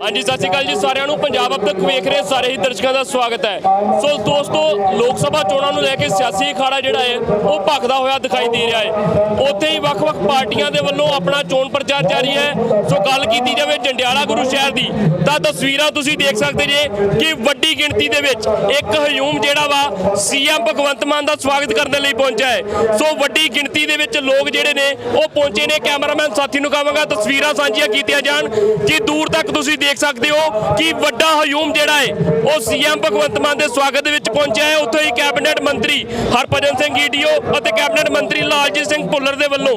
ਹਾਂਜੀ, ਸਤਿ ਸ਼੍ਰੀ ਅਕਾਲ ਜੀ ਸਾਰਿਆਂ ਨੂੰ। ਪੰਜਾਬ ਅਬ ਤੱਕ ਵੇਖ ਰਹੇ ਸਾਰੇ ਹੀ ਦਰਸ਼ਕਾਂ ਦਾ ਸਵਾਗਤ ਹੈ। ਸੋ ਦੋਸਤੋ, ਲੋਕ ਸਭਾ ਚੋਣਾਂ ਨੂੰ ਲੈ ਕੇ ਸਿਆਸੀ ਅਖਾੜਾ ਜਿਹੜਾ ਹੈ, ਉਹ ਭਖਦਾ ਹੋਇਆ ਦਿਖਾਈ ਦੇ ਰਿਹਾ ਹੈ। ਉੱਥੇ ਹੀ ਵੱਖ-ਵੱਖ ਪਾਰਟੀਆਂ ਦੇ ਵੱਲੋਂ ਆਪਣਾ ਚੋਣ ਪ੍ਰਚਾਰ ਜਾਰੀ ਹੈ। ਸੋ ਗੱਲ ਕੀਤੀ ਜਾਵੇ ਜੰਡਿਆਲਾ ਗੁਰੂ ਸ਼ਹਿਰ ਦੀ, ਤਾਂ ਤਸਵੀਰਾਂ ਤੁਸੀਂ ਦੇਖ ਸਕਦੇ ਜੇ ਕਿ ਵੱਡੀ ਗਿਣਤੀ ਦੇ ਵਿੱਚ ਇੱਕ ਹਯੂਮ ਜਿਹੜਾ ਵਾ, ਸੀਐਮ ਭਗਵੰਤ ਮਾਨ ਦਾ ਸਵਾਗਤ ਕਰਨ ਦੇ ਲਈ ਪਹੁੰਚਿਆ ਹੈ। ਸੋ ਵੱਡੀ ਗਿਣਤੀ ਦੇ ਵਿੱਚ ਲੋਕ ਜਿਹੜੇ ਨੇ, ਉਹ ਪਹੁੰਚੇ ਨੇ ਕੈਮਰਾਮੈਨ ਸਾਥੀ ਨੂੰ ਕਹਾਂਗਾ, ਤਸਵੀਰਾਂ ਸਾਂਝੀਆਂ ਕੀਤੀਆਂ ਜਾਣ। ਕਿ ਦੂਰ ਤੱਕ ਤੁਸੀਂ ਦੇਖ ਸਕਦੇ ਹੋ ਕਿ ਵੱਡਾ ਹਯੂਮ ਜਿਹੜਾ ਹੈ, ਉਹ ਸੀਐਮ ਭਗਵੰਤ ਮਾਨ ਦੇ ਸਵਾਗਤ ਦੇ ਵਿੱਚ ਪਹੁੰਚਿਆ ਹੈ। ਉੱਥੇ ਹੀ ਕੈਬਨਿਟ ਮੰਤਰੀ ਹਰਭਜਨ ਸਿੰਘ ਈਡੀਓ ਅਤੇ ਕੈਬਨਿਟ ਮੰਤਰੀ ਲਾਲਜੀਤ ਸਿੰਘ ਭੁੱਲਰ ਦੇ ਵੱਲੋਂ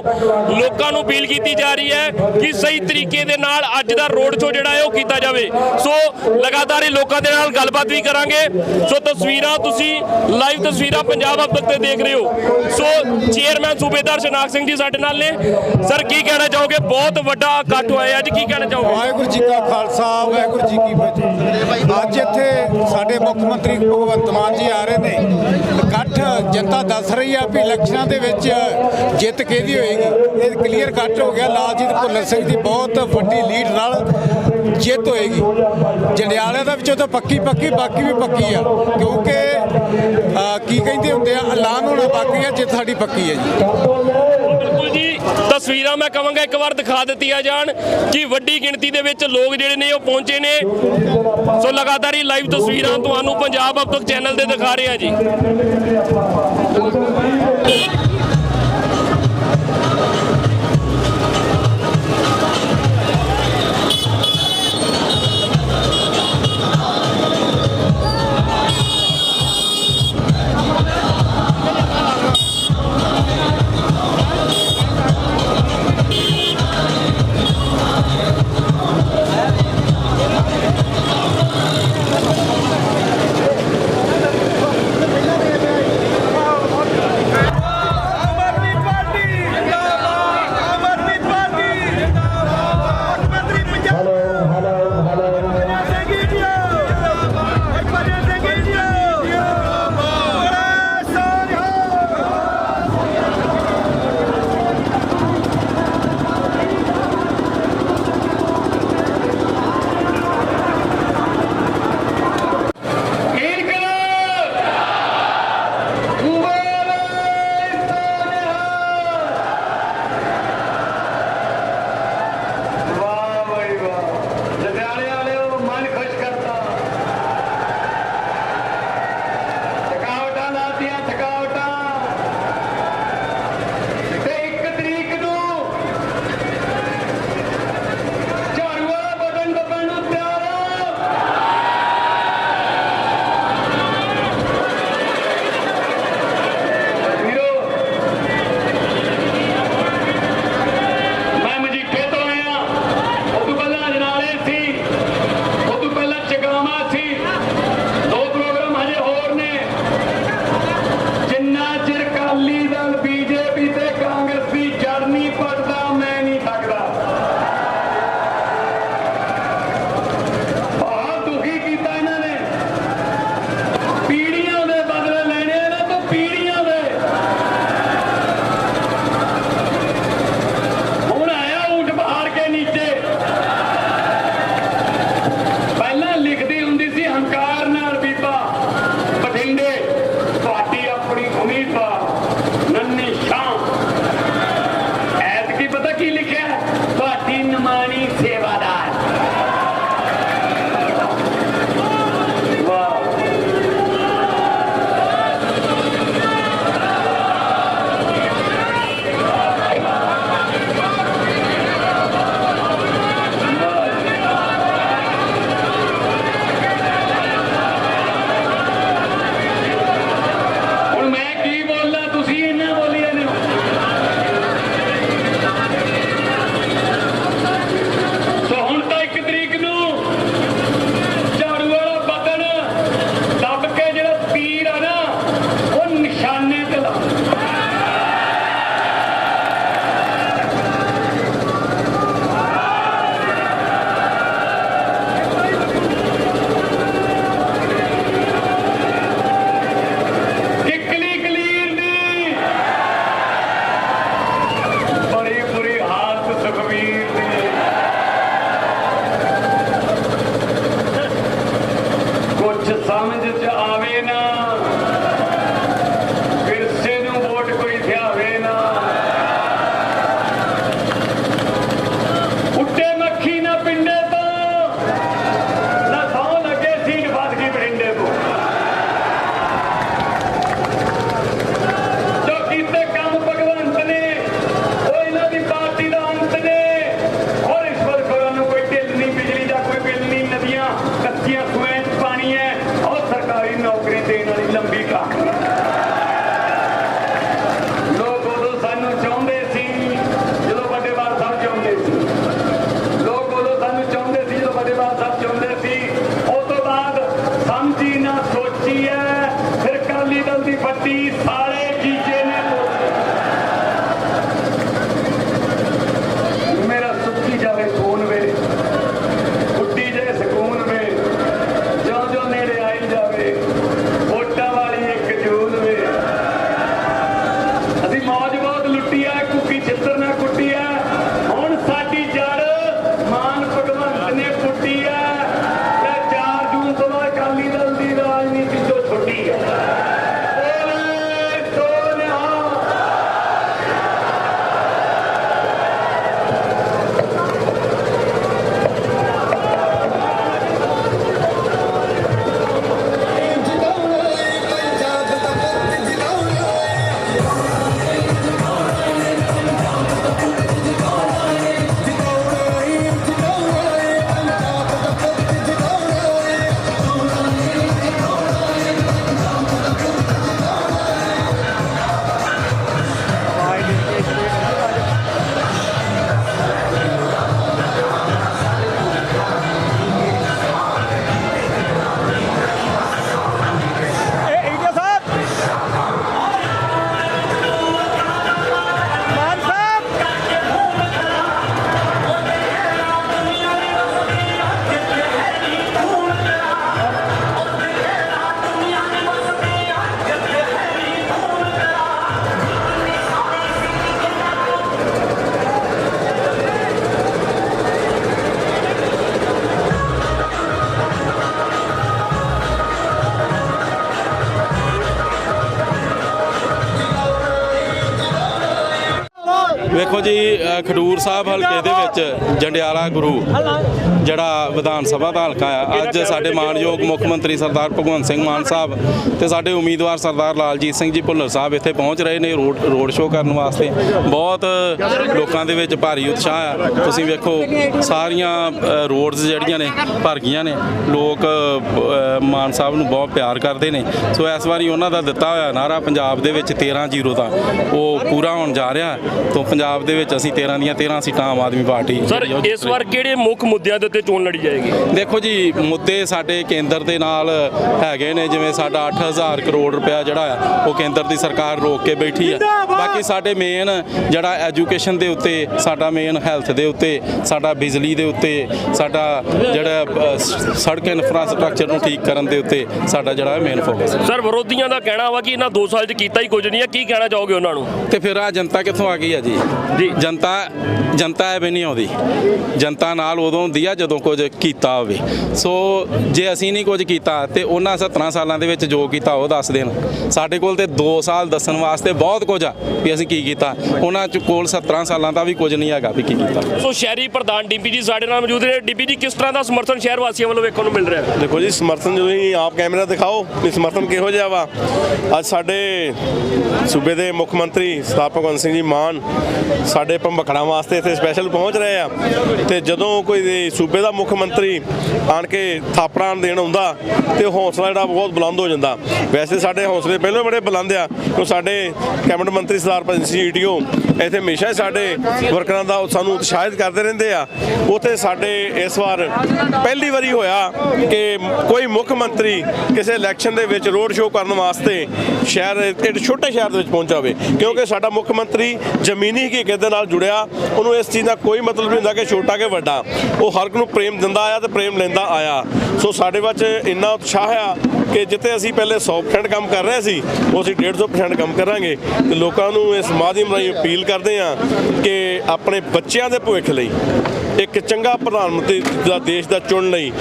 ਲੋਕਾਂ ਨੂੰ ਅਪੀਲ ਕੀਤੀ ਜਾ ਰਹੀ ਹੈ ਕਿ ਸਹੀ ਤਰੀਕੇ ਦੇ ਨਾਲ ਅੱਜ ਦਾ ਰੋਡ ਸ਼ੋਅ ਜਿਹੜਾ ਹੈ, ਉਹ ਕੀਤਾ ਜਾਵੇ। ਸੋ ਲਗਾਤਾਰ ਹੀ ਲੋਕਾਂ ਦੇ ਨਾਲ ਗੱਲਬਾਤ ਵੀ ਕਰਾਂਗੇ। ਸੋ ਤਸਵੀਰਾਂ ਤੁਸੀਂ ਲਾਈਵ ਤਸਵੀਰਾਂ ਪੰਜਾਬ ਅਬ ਤੇ ਦੇਖ ਰਹੇ ਹੋ। ਸੋ ਚੇਅਰਮੈਨ ਸੂਬੇਦਾਰ ਸ਼ਨਾਕ ਸਿੰਘ ਜੀ ਸਾਡੇ ਨਾਲ ਨੇ। ਸਰ, ਕੀ ਕਹਿਣਾ ਚਾਹੋਗੇ? ਬਹੁਤ ਵੱਡਾ ਇਕੱਠ ਹੋਇਆ ਅੱਜ, ਕੀ ਕਹਿਣਾ ਚਾਹੋਗੇ? ਵਾਹਿਗੁਰੂ ਜੀ ਕਾ ਖਾਲਸਾ ਵਾਹਿਗੁਰੂ ਜੀ ਕੀ ਫਤਿਹ। ਅੱਜ ਇੱਥੇ ਸਾਡੇ ਮੁੱਖ ਮੰਤਰੀ ਭਗਵੰਤ ਮਾਨ ਜੀ ਆ ਰਹੇ ਨੇ। ਇਕੱਠ ਜਨਤਾ ਦੱਸ ਰਹੀ ਆ ਵੀ ਇਲੈਕਸ਼ਨਾਂ ਦੇ ਵਿੱਚ ਜਿੱਤ ਕਿਹਦੀ ਹੋਏਗੀ। ਇਹ ਕਲੀਅਰ ਕੱਟ ਹੋ ਗਿਆ। ਲਾਲਜੀਤ ਭੁੱਲਰ ਸਿੰਘ ਦੀ ਬਹੁਤ ਵੱਡੀ ਲੀਡ ਨਾਲ ਜਿੱਤ ਹੋਏਗੀ। ਜੰਡਿਆਲੇ ਦਾ ਵਿੱਚੋਂ ਤਾਂ ਪੱਕੀ ਪੱਕੀ ਬਾਕੀ ਵੀ ਪੱਕੀ ਆ। ਕਿਉਂਕਿ ਕੀ ਕਹਿੰਦੇ ਹੁੰਦੇ ਆ? ਐਲਾਨ ਹੋਣਾ ਬਾਕੀ ਆ, ਜਿੱਤ ਸਾਡੀ ਪੱਕੀ ਹੈ ਜੀ। ਬਿਲਕੁਲ ਜੀ। ਤਸਵੀਰਾਂ ਮੈਂ ਕਹਾਂਗਾ ਇੱਕ ਵਾਰ ਦਿਖਾ ਦਿੱਤੀਆਂ ਜਾਣ ਕਿ ਵੱਡੀ ਗਿਣਤੀ ਦੇ ਵਿੱਚ ਲੋਕ ਜਿਹੜੇ ਨੇ, ਉਹ ਪਹੁੰਚੇ ਨੇ। ਸੋ ਲਗਾਤਾਰ ਹੀ ਲਾਈਵ ਤਸਵੀਰਾਂ ਤੁਹਾਨੂੰ ਪੰਜਾਬ ਅਬ ਤੱਕ ਚੈਨਲ ਤੇ ਦਿਖਾ ਰਹੇ ਹਾਂ ਜੀ। ਸਮਝ ਚ 그리고 ਸਾਹਿਬ ਹਲਕੇ ਦੇ ਵਿੱਚ ਜੰਡਿਆਲਾ ਗੁਰੂ ਜਿਹੜਾ ਵਿਧਾਨ ਸਭਾ ਦਾ ਹਲਕਾ ਆ। ਅੱਜ ਸਾਡੇ ਮਾਨਯੋਗ ਮੁੱਖ ਮੰਤਰੀ ਸਰਦਾਰ ਭਗਵੰਤ ਸਿੰਘ ਮਾਨ ਸਾਹਿਬ ਤੇ ਸਾਡੇ ਉਮੀਦਵਾਰ ਸਰਦਾਰ ਲਾਲਜੀਤ ਸਿੰਘ ਜੀ ਭੁੱਲਰ ਸਾਹਿਬ ਇੱਥੇ ਪਹੁੰਚ ਰਹੇ ਨੇ ਰੋਡ ਰੋਡ ਸ਼ੋਅ ਕਰਨ ਵਾਸਤੇ। ਬਹੁਤ ਲੋਕਾਂ ਦੇ ਵਿੱਚ ਭਾਰੀ ਉਤਸ਼ਾਹ ਆ। ਤੁਸੀਂ ਵੇਖੋ, ਸਾਰੀਆਂ ਰੋਡਸ ਜਿਹੜੀਆਂ ਨੇ ਭਰ ਗਈਆਂ ਨੇ, ਲੋਕ ਮਾਨ ਸਾਹਿਬ ਨੂੰ ਬਹੁਤ ਪਿਆਰ ਕਰਦੇ ਨੇ। ਸੋ ਇਸ ਵਾਰੀ ਉਹਨਾਂ ਦਾ ਦਿੱਤਾ ਹੋਇਆ ਨਾਰਾ ਪੰਜਾਬ ਦੇ ਵਿੱਚ 13-0 ਦਾ। ਉਹ ਪੂਰਾ ਹੋਣ ਜਾ ਰਿਹਾ। ਤੋਂ ਪੰਜਾਬ ਦੇ ਵਿੱਚ ਅਸੀਂ 13 ਦੀਆਂ 13 ਸੀਟਾਂ ਆਮ ਆਦਮੀ ਪਾਰਟੀ ਸਰ ਇਸ ਵਾਰ ਕਿਹੜੇ ਮੁੱਖ ਮੁੱਦਿਆਂ ਦੇ ਉੱਤੇ ਚੋਣ ਲੜੀ ਜਾਏਗੀ? ਦੇਖੋ ਜੀ ਮੁੱਦੇ ਸਾਡੇ ਕੇਂਦਰ ਦੇ ਨਾਲ ਹੈਗੇ ਨੇ ਜਿਵੇਂ ਸਾਡਾ 8000 ਕਰੋੜ ਰੁਪਇਆ ਜਿਹੜਾ ਆ ਉਹ ਕੇਂਦਰ ਦੀ ਸਰਕਾਰ ਰੋਕ ਕੇ ਬੈਠੀ ਆ। ਬਾਕੀ ਸਾਡੇ ਮੇਨ ਜਿਹੜਾ ਐਜੂਕੇਸ਼ਨ ਦੇ ਉੱਤੇ ਸਾਡਾ ਮੇਨ ਹੈਲਥ ਦੇ ਉੱਤੇ ਸਾਡਾ ਬਿਜਲੀ ਦੇ ਉੱਤੇ ਸਾਡਾ ਜਿਹੜਾ ਸੜਕ ਇਨਫਰਾਸਟ੍ਰਕਚਰ ਨੂੰ ਠੀਕ ਕਰਨ ਦੇ ਉੱਤੇ ਸਾਡਾ ਜਿਹੜਾ ਮੇਨ ਫੋਕਸ ਸਰ ਵਿਰੋਧੀਆਂ ਦਾ ਕਹਿਣਾ ਵਾ ਕਿ ਇਹਨਾਂ 2 ਸਾਲ 'ਚ ਕੀਤਾ ਹੀ ਕੁਝ ਨਹੀਂ ਹੈ ਕੀ ਕਹਿਣਾ ਚਾਹੋਗੇ ਉਹਨਾਂ ਨੂੰ? ਤੇ ਫਿਰ ਆ ਜਨਤਾ ਕਿੱਥੋਂ ਆ ਗਈ ਆ ਜੀ? ਜੀ। ਜਨਤਾ ਜਨਤਾ ਐਵੇਂ ਨਹੀਂ ਆਉਂਦੀ। ਜਨਤਾ ਨਾਲ ਉਦੋਂ ਹੁੰਦੀ ਆ ਜਦੋਂ ਕੁਝ ਕੀਤਾ ਹੋਵੇ। ਸੋ ਜੇ ਅਸੀਂ ਨਹੀਂ ਕੁਝ ਕੀਤਾ ਤੇ ਉਹਨਾਂ 17 ਸਾਲਾਂ ਦੇ ਵਿੱਚ ਜੋ ਕੀਤਾ ਉਹ ਦੱਸ ਦੇਣ। ਸਾਡੇ ਕੋਲ ਤੇ 2 ਸਾਲ ਦੱਸਣ ਵਾਸਤੇ ਬਹੁਤ ਕੁਝ ਆ ਵੀ ਅਸੀਂ ਕੀ ਕੀਤਾ। ਉਹਨਾਂ ਚ ਕੋਲ 17 ਸਾਲਾਂ ਦਾ ਵੀ ਕੁਝ ਨਹੀਂ ਹੈਗਾ ਵੀ ਕੀ ਕੀਤਾ। ਸੋ ਸ਼ਹਿਰੀ ਪ੍ਰਧਾਨ ਡੀਪੀ ਜੀ ਸਾਡੇ ਨਾਲ ਮੌਜੂਦ ਨੇ। ਡੀਪੀ ਜੀ ਕਿਸ ਤਰ੍ਹਾਂ ਦਾ ਸਮਰਥਨ ਸ਼ਹਿਰ ਵਾਸੀਆਂ ਵੱਲੋਂ ਵੇਖਣ ਨੂੰ ਮਿਲ ਰਿਹਾ? ਹੈ ਦੇਖੋ ਜੀ ਸਮਰਥਨ ਜਦੋਂ ਹੀ ਆਪ ਕੈਮਰਾ ਦਿਖਾਓ ਵੀ ਸਮਰਥਨ ਕਿਹੋ ਜਿਹਾ ਵਾ। ਅੱਜ ਸਾਡੇ ਸੂਬੇ ਦੇ ਮੁੱਖ ਮੰਤਰੀ ਸਰਦਾਰ ਭਗਵੰਤ ਸਿੰਘ ਜੀ ਮਾਨ ਸਾਡੇ ਭੰਬਖੜਾ ਵਾਸਤੇ ਇੱਥੇ ਸਪੈਸ਼ਲ ਪਹੁੰਚ ਰਹੇ ਆ। ਤੇ ਜਦੋਂ ਕੋਈ ਸੂਬੇ ਦਾ ਮੁੱਖ ਮੰਤਰੀ ਆਣ ਕੇ ਥਾਪੜਾਂ ਦੇਣ ਆਉਂਦਾ, ਤੇ ਹੌਸਲਾ ਜਿਹੜਾ ਬਹੁਤ ਬੁਲੰਦ ਹੋ ਜਾਂਦਾ। ਵੈਸੇ ਸਾਡੇ ਹੌਸਲੇ ਪਹਿਲਾਂ ਬੜੇ ਬੁਲੰਦ ਆ, ਕਿਉਂ ਸਾਡੇ ਕੈਬਨਿਟ ਮੰਤਰੀ ਸਰਦਾਰ ਭਜਨ ਸਿੰਘ ਈਟੀਓ ਇੱਥੇ ਹਮੇਸ਼ਾ ਹੀ ਸਾਡੇ ਵਰਕਰਾਂ ਦਾ ਸਾਨੂੰ ਉਤਸ਼ਾਹਿਤ ਕਰਦੇ ਰਹਿੰਦੇ ਆ। ਉਥੇ ਸਾਡੇ ਇਸ ਵਾਰ ਪਹਿਲੀ ਵਾਰੀ ਹੋਇਆ ਕਿ ਕੋਈ ਮੁੱਖ ਮੰਤਰੀ ਕਿਸੇ ਇਲੈਕਸ਼ਨ ਦੇ ਵਿੱਚ ਰੋਡ ਸ਼ੋਅ ਕਰਨ ਵਾਸਤੇ ਸ਼ਹਿਰ ਇੱਕ ਛੋਟੇ ਸ਼ਹਿਰ ਦੇ ਵਿੱਚ ਪਹੁੰਚਾਵੇ ਕਿਉਂਕਿ ਸਾਡਾ ਮੁੱਖ ਮੰਤਰੀ ਜ਼ਮੀਨੀ ਹਕੀਕਤ ਦੇ ਨਾਲ ਜੁੜਿਆ ਉਹਨੂੰ ਇਸ ਚੀਜ਼ ਦਾ ਕੋਈ ਮਤਲਬ ਨਹੀਂ ਹੁੰਦਾ ਕਿ ਛੋਟਾ ਕਿ ਵੱਡਾ। ਉਹ ਹਰ ਇੱਕ ਨੂੰ ਪ੍ਰੇਮ ਦਿੰਦਾ ਆਇਆ ਤੇ ਪ੍ਰੇਮ ਲੈਂਦਾ ਆਇਆ। ਸੋ ਸਾਡੇ ਵਿੱਚ ਇੰਨਾ ਉਤਸ਼ਾਹ ਆ ਕਿ ਜਿੱਥੇ ਅਸੀਂ ਪਹਿਲੇ 100% ਕੰਮ ਕਰ ਰਹੇ ਸੀ, ਉਹ ਅਸੀਂ 150% ਕੰਮ ਕਰਾਂਗੇ। ਤੇ ਲੋਕਾਂ ਨੂੰ ਇਸ ਮਾਧਿਅਮ ਰਾਹੀਂ ਅਪੀਲ ਕਰਦੇ ਆ ਕਿ ਆਪਣੇ ਬੱਚਿਆਂ ਦੇ ਭਵਿੱਖ ਲਈ ਇੱਕ ਚੰਗਾ ਪ੍ਰਧਾਨ ਮੰਤਰੀ ਦਾ ਦੇਸ਼ ਦਾ ਚੁਣਨ ਲਈ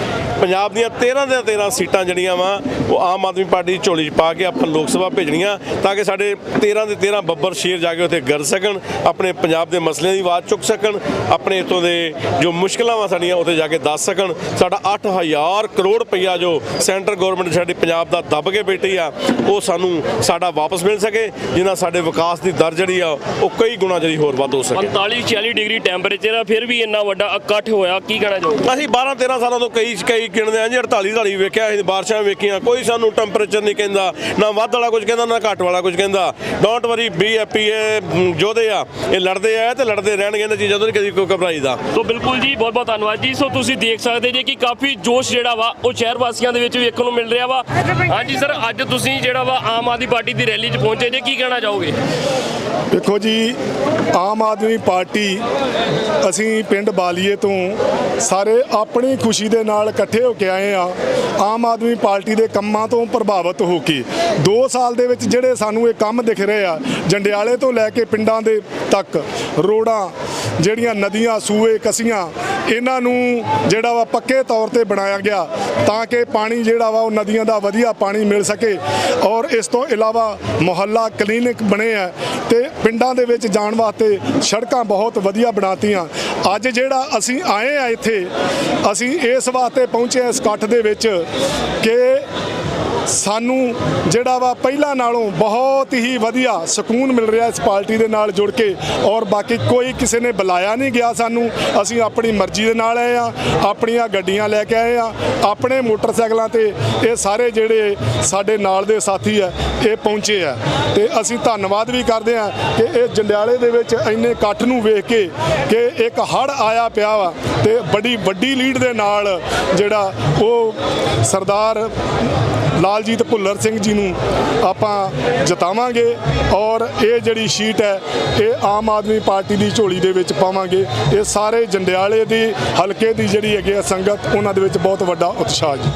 ਪੰਜਾਬ ਦੀਆਂ 13 ਦੀਆਂ 13 ਸੀਟਾਂ ਜਿਹੜੀਆਂ ਵਾ, ਉਹ ਆਮ ਆਦਮੀ ਪਾਰਟੀ ਦੀ ਝੋਲੀ 'ਚ ਪਾ ਕੇ ਆਪਾਂ ਲੋਕ ਸਭਾ ਭੇਜਣੀਆਂ ਤਾਂ ਕਿ ਸਾਡੇ 13 ਦੇ 13 ਬੱਬਰ ਸ਼ੇਰ ਜਾ ਕੇ ਉੱਥੇ ਗਰ ਸਕਣ, ਆਪਣੇ ਪੰਜਾਬ ਦੇ ਮਸਲਿਆਂ ਦੀ ਆਵਾਜ਼ ਚੁੱਕ ਸਕਣ, ਆਪਣੇ ਇਤੋਂ ਦੇ ਜੋ ਮੁਸ਼ਕਲਾਂ ਵਾ ਸਾਡੀਆਂ ਉੱਥੇ ਜਾ ਕੇ ਦੱਸ ਸਕਣ। ਸਾਡਾ 8000 ਕਰੋੜ ਰੁਪਈਆ ਜੋ ਸੈਂਟਰ ਗਵਰਨਮੈਂਟ ਸਾਡੀ ਪੰਜਾਬ ਦਾ ਦੱਬ ਕੇ ਬੈਠੀ ਆ, ਉਹ ਸਾਨੂੰ ਸਾਡਾ ਵਾਪਸ ਮਿਲ ਸਕੇ, ਜਿਨ੍ਹਾਂ ਸਾਡੇ ਵਿਕਾਸ ਦੀ ਦਰ ਜਿਹੜੀ ਆ, ਉਹ ਕਈ ਗੁਣਾ ਜਿਹੜੀ ਹੋਰ ਵੱਧ ਹੋ ਸਕੇ। 45 46 ਡਿਗਰੀ ਟੈਂਪਰੇਚਰ ਆ, ਫਿਰ ਵੀ ਇੰਨਾ ਵੱਡਾ ਇਕੱਠ ਹੋਇਆ ਕੀ ਕਹਿਣਾ ਚਾਹੋਗੇ? ਅਸੀਂ 12 13 ਸਾਲਾਂ ਤੋਂ ਕਈ ਕਈ ਗਿਣਦੇ ਆ ਜੀ 48 48 ਵੇਖਿਆ ਅਸੀਂ ਬਾਰਿਸ਼ਾਂ ਵੇਖੀਆਂ ਕੋਈ ਸਾਨੂੰ ਟੈਂਪਰੇਚਰ ਨਹੀਂ ਕਹਿੰਦਾ ਨਾ ਵੱਧ ਵਾਲਾ ਕੁਝ ਕਹਿੰਦਾ ਨਾ ਘੱਟ ਵਾਲਾ ਕੁਝ ਕਹਿੰਦਾ। ਡੋਂਟ ਵਰੀ ਬੀ ਐਪੀ ਇਹ ਜੋਧੇ ਆ ਇਹ ਲੜਦੇ ਆ ਤੇ ਲੜਦੇ ਰਹਿਣਗੇ ਇਹਨਾਂ ਚੀਜ਼ਾਂ ਤੋਂ ਕਦੀ ਕੋਈ ਘਬਰਾਈਦਾ ਸੋ ਬਿਲਕੁਲ ਜੀ ਬਹੁਤ ਬਹੁਤ ਧੰਨਵਾਦ ਜੀ। ਸੋ ਤੁਸੀਂ ਦੇਖ ਸਕਦੇ ਜੇ ਕਿ ਕਾਫੀ ਜੋਸ਼ ਜਿਹੜਾ ਵਾ ਉਹ ਸ਼ਹਿਰ ਵਾਸੀਆਂ ਦੇ ਵਿੱਚ ਵੇਖਣ ਨੂੰ ਮਿਲ ਰਿਹਾ ਵਾ। ਹਾਂਜੀ ਸਰ ਅੱਜ ਤੁਸੀਂ ਜਿਹੜਾ ਵਾ ਆਮ ਆਦਮੀ ਪਾਰਟੀ ਦੀ ਰੈਲੀ 'ਚ ਪਹੁੰਚੇ ਜੇ ਕੀ ਕਹਿਣਾ ਚਾਹੋਗੇ? ਦੇਖੋ ਜੀ, ਆਮ ਆਦਮੀ ਪਾਰਟੀ ਅਸੀਂ ਪਿੰਡ ਬਾਲੀਏ ਤੋਂ ਸਾਰੇ ਆਪਣੀ ਖੁਸ਼ੀ ਦੇ ਨਾਲ ਇਕੱਠੇ ਹੋ ਕੇ ਆਏ ਆ ਆਮ ਆਦਮੀ ਪਾਰਟੀ ਦੇ ਕੰਮਾਂ ਤੋਂ ਪ੍ਰਭਾਵਿਤ ਹੋ ਕੇ। 2 ਸਾਲ ਦੇ ਵਿੱਚ ਜਿਹੜੇ ਸਾਨੂੰ ਇਹ ਕੰਮ ਦਿਖ ਰਹੇ ਆ, ਜੰਡਿਆਲੇ ਤੋਂ ਲੈ ਕੇ ਪਿੰਡਾਂ ਦੇ ਤੱਕ ਰੋਡਾਂ ਜਿਹੜੀਆਂ ਨਦੀਆਂ, ਸੂਏ, ਕਸੀਆਂ ਇਹਨਾਂ ਨੂੰ ਜਿਹੜਾ ਵਾ ਪੱਕੇ ਤੌਰ ਤੇ ਬਣਾਇਆ ਗਿਆ ਤਾਂ ਕਿ ਪਾਣੀ ਜਿਹੜਾ ਵਾ ਉਹ ਨਦੀਆਂ ਦਾ ਵਧੀਆ ਪਾਣੀ ਮਿਲ ਸਕੇ ਔਰ ਇਸ ਤੋਂ ਇਲਾਵਾ ਮੁਹੱਲਾ ਕਲੀਨਿਕ ਬਣੇ ਆ ਤੇ ਪਿੰਡਾਂ ਦੇ ਵਿੱਚ ਜਾਣ ਵਾਸਤੇ ਸੜਕਾਂ ਬਹੁਤ ਵਧੀਆ ਬਣਾਤੀਆਂ। ਅੱਜ ਜਿਹੜਾ ਅਸੀਂ ਆਏ ਆ ਇੱਥੇ, ਅਸੀਂ ਇਸ ਵਾਸਤੇ ਪਹੁੰਚੇ ਇਸ ਇਕੱਠ ਦੇ ਵਿੱਚ ਕਿ ਸਾਨੂੰ ਜਿਹੜਾ ਵਾ ਪਹਿਲਾਂ ਨਾਲੋਂ ਬਹੁਤ ਹੀ ਵਧੀਆ ਸਕੂਨ ਮਿਲ ਰਿਹਾ ਇਸ ਪਾਰਟੀ ਦੇ ਨਾਲ ਜੁੜ ਕੇ ਔਰ ਬਾਕੀ ਕੋਈ ਕਿਸੇ ਨੇ ਬੁਲਾਇਆ ਨਹੀਂ ਗਿਆ ਸਾਨੂੰ। ਅਸੀਂ ਆਪਣੀ ਮਰਜ਼ੀ ਦੇ ਨਾਲ ਆਏ ਆ, ਆਪਣੀਆਂ ਗੱਡੀਆਂ ਲੈ ਕੇ ਆਏ ਆ, ਆਪਣੇ ਮੋਟਰਸਾਈਕਲਾਂ ਤੇ ਇਹ ਸਾਰੇ ਜਿਹੜੇ ਸਾਡੇ ਨਾਲ ਦੇ ਸਾਥੀ ਆ, ਇਹ ਪਹੁੰਚੇ ਆ। ਤੇ ਅਸੀਂ ਧੰਨਵਾਦ ਵੀ ਕਰਦੇ ਆ ਕਿ ਇਹ ਜੰਡਿਆਲੇ ਦੇ ਵਿੱਚ ਇੰਨੇ ਇਕੱਠ ਨੂੰ ਵੇਖ ਕੇ ਕਿ ਇੱਕ ਹੜ ਆਇਆ ਪਿਆ ਵਾ ਤੇ ਬੜੀ ਵੱਡੀ ਲੀਡ ਦੇ ਨਾਲ ਜਿਹੜਾ ਉਹ ਸਰਦਾਰ ਲਾਲਜੀਤ ਭੁੱਲਰ ਸਿੰਘ ਜੀ ਨੂੰ ਆਪਾਂ ਜਿਤਾਵਾਂਗੇ ਔਰ ਇਹ ਜਿਹੜੀ ਸ਼ੀਟ ਹੈ, ਇਹ ਆਮ ਆਦਮੀ ਪਾਰਟੀ ਦੀ ਝੋਲੀ ਦੇ ਵਿੱਚ ਪਾਵਾਂਗੇ। ਇਹ ਸਾਰੇ ਜੰਡਿਆਲੇ ਦੀ, ਹਲਕੇ ਦੀ ਜਿਹੜੀ ਹੈਗੀ ਆ ਸੰਗਤ, ਉਹਨਾਂ ਦੇ ਵਿੱਚ ਬਹੁਤ ਵੱਡਾ ਉਤਸ਼ਾਹ ਜੀ।